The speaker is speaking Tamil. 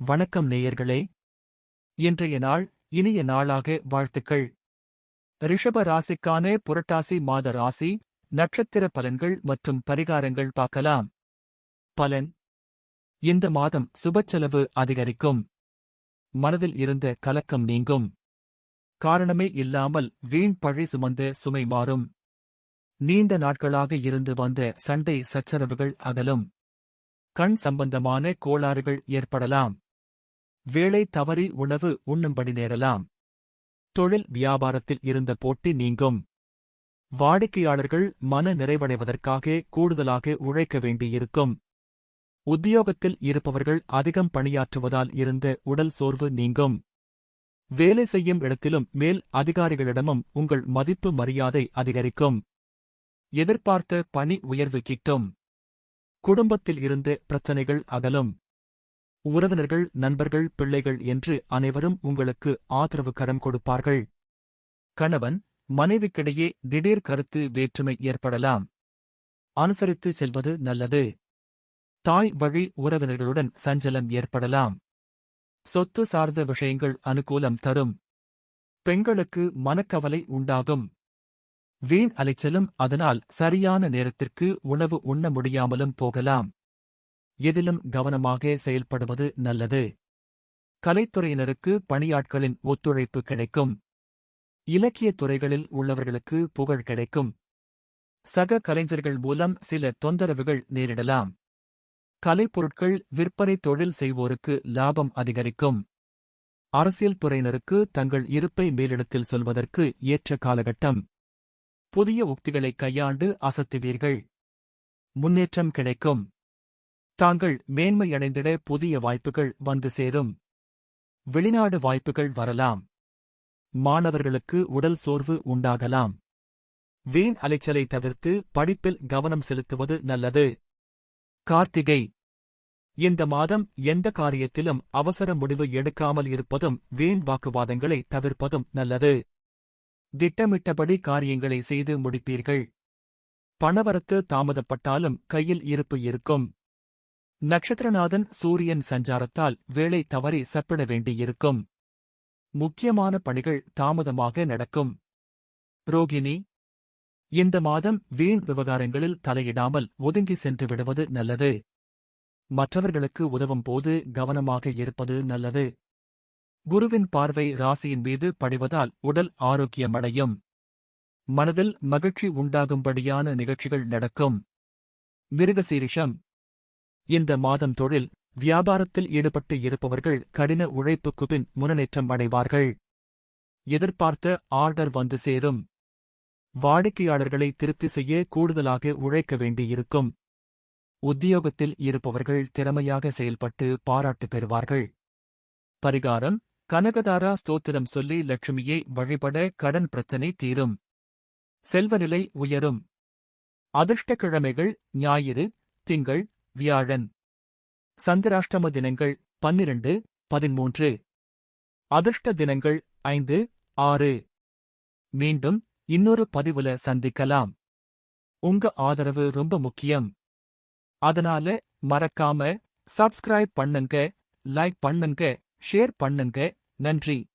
வணக்கம் நேயர்களே. இன்றைய நாள் இனிய நாளாக வாழ்த்துக்கள். ரிஷப ராசிக்கான புரட்டாசி மாத ராசி நட்சத்திர பலன்கள் மற்றும் பரிகாரங்கள் பார்க்கலாம். பலன். இந்த மாதம் சுபச்செலவு அதிகரிக்கும். மனதில் இருந்த கலக்கம் நீங்கும். காரணமே இல்லாமல் வீண் பழி சுமந்த சுமை மாறும். நீண்ட நாட்களாக இருந்து வந்த சண்டை சச்சரவுகள் அகலும். கண் சம்பந்தமான கோளாறுகள் ஏற்படலாம். வேலை தவறி உணவு உண்ணும்படி நேரலாம். தொழில் வியாபாரத்தில் இருந்த போட்டி நீங்கும். வாடிக்கையாளர்கள் மன நிறைவடைவதற்காக கூடுதலாக உழைக்க வேண்டியிருக்கும். உத்தியோகத்தில் இருப்பவர்கள் அதிகம் பணியாற்றுவதால் இருந்த உடல் சோர்வு நீங்கும். வேலை செய்யும் இடத்திலும் மேல் அதிகாரிகளிடமும் உங்கள் மதிப்பு மரியாதை அதிகரிக்கும். எதிர்பார்த்த பணி உயர்வு கிட்டும். குடும்பத்தில் இருந்து பிரச்சனைகள் அகலும். உறவினர்கள் நண்பர்கள் பிள்ளைகள் என்று அனைவரும் உங்களுக்கு ஆதரவு கரம் கொடுப்பார்கள். கணவன் மனைவிக்கிடையே திடீர் கருத்து வேற்றுமை ஏற்படலாம். அனுசரித்து செல்வது நல்லது. தாய் வழி உறவினர்களுடன் சஞ்சலம் ஏற்படலாம். சொத்து சார்ந்த விஷயங்கள் அனுகூலம் தரும். பெண்களுக்கு மனக்கவலை உண்டாகும். வீண் அலைச்சலும் அதனால் சரியான நேரத்திற்கு உணவு உண்ண முடியாமலும் போகலாம். எதிலும் கவனமாக செயல்படுவது நல்லது. கலைத்துறையினருக்கு பணியாட்களின் ஒத்துழைப்பு கிடைக்கும். இலக்கியத் துறைகளில் உள்ளவர்களுக்கு புகழ் கிடைக்கும். சக கலைஞர்கள் மூலம் சில தொந்தரவுகள் நேரிடலாம். கலைப்பொருட்கள் விற்பனை தொழில் செய்வோருக்கு லாபம் அதிகரிக்கும். அரசியல் துறையினருக்கு தங்கள் இருப்பை மேலிடத்தில் சொல்வதற்கு ஏற்ற காலகட்டம். புதிய உக்திகளை கையாண்டு அசத்துவீர்கள். முன்னேற்றம் கிடைக்கும். தாங்கள் மேன்மையடைந்திட புதிய வாய்ப்புகள் வந்து சேரும். வெளிநாடு வாய்ப்புகள் வரலாம். மாணவர்களுக்கு உடல் சோர்வு உண்டாகலாம். வீண் அலைச்சலை தவிர்த்து படிப்பில் கவனம் செலுத்துவது நல்லது. கார்த்திகை. இந்த மாதம் எந்த காரியத்திலும் அவசர முடிவு எடுக்காமல் இருப்பதும் வீண் வாக்குவாதங்களை தவிர்ப்பதும் நல்லது. திட்டமிட்டபடி காரியங்களை செய்து முடிப்பீர்கள். பணவரத்து தாமதப்பட்டாலும் கையில் இருப்பு இருக்கும். நட்சத்திரநாதன் சூரியன் சஞ்சாரத்தால் வேலை தவறி சப்பிட வேண்டியிருக்கும். முக்கியமான பணிகள் தாமதமாக நடக்கும். ரோகிணி இந்த மாதம் வீண் விவகாரங்களில் தலையிடாமல் ஒதுங்கி சென்று விடுவது நல்லது. மற்றவர்களுக்கு உதவும் போது கவனமாக இருப்பது நல்லது. குருவின் பார்வை ராசியின் மீது படிவதால் உடல் ஆரோக்கியமடையும் மனதில் மகிழ்ச்சி உண்டாகும்படியான நிகழ்ச்சிகள் நடக்கும். மிருகசீரிஷம் இந்த மாதம் தொழில் வியாபாரத்தில் ஈடுபட்டு இருப்பவர்கள் கடின உழைப்புக்கு பின் முன்னேற்றம் அடைவார்கள். எதிர்பார்த்த ஆர்டர் வந்து சேரும். வாடிக்கையாளர்களை திருப்தி செய்ய கூடுதலாக உழைக்க வேண்டியிருக்கும். உத்தியோகத்தில் இருப்பவர்கள் திறமையாக செயல்பட்டு பாராட்டு பெறுவார்கள். பரிகாரம் கனகதாரா ஸ்தோத்திரம் சொல்லி லட்சுமியை வழிபட கடன் பிரச்சனை தீரும். செல்வநிலை உயரும். அதிர்ஷ்டக்கிழமைகள் ஞாயிறு திங்கள் வியாழன். சந்திராஷ்டம தினங்கள் பன்னிரண்டு பதிமூன்று. அதிர்ஷ்ட தினங்கள் ஐந்து ஆறு. மீண்டும் இன்னொரு பதிவுல சந்திக்கலாம். உங்க ஆதரவு ரொம்ப முக்கியம். அதனால மறக்காம சப்ஸ்கிரைப் பண்ணுங்க லைக் பண்ணுங்க ஷேர் பண்ணுங்க. நன்றி.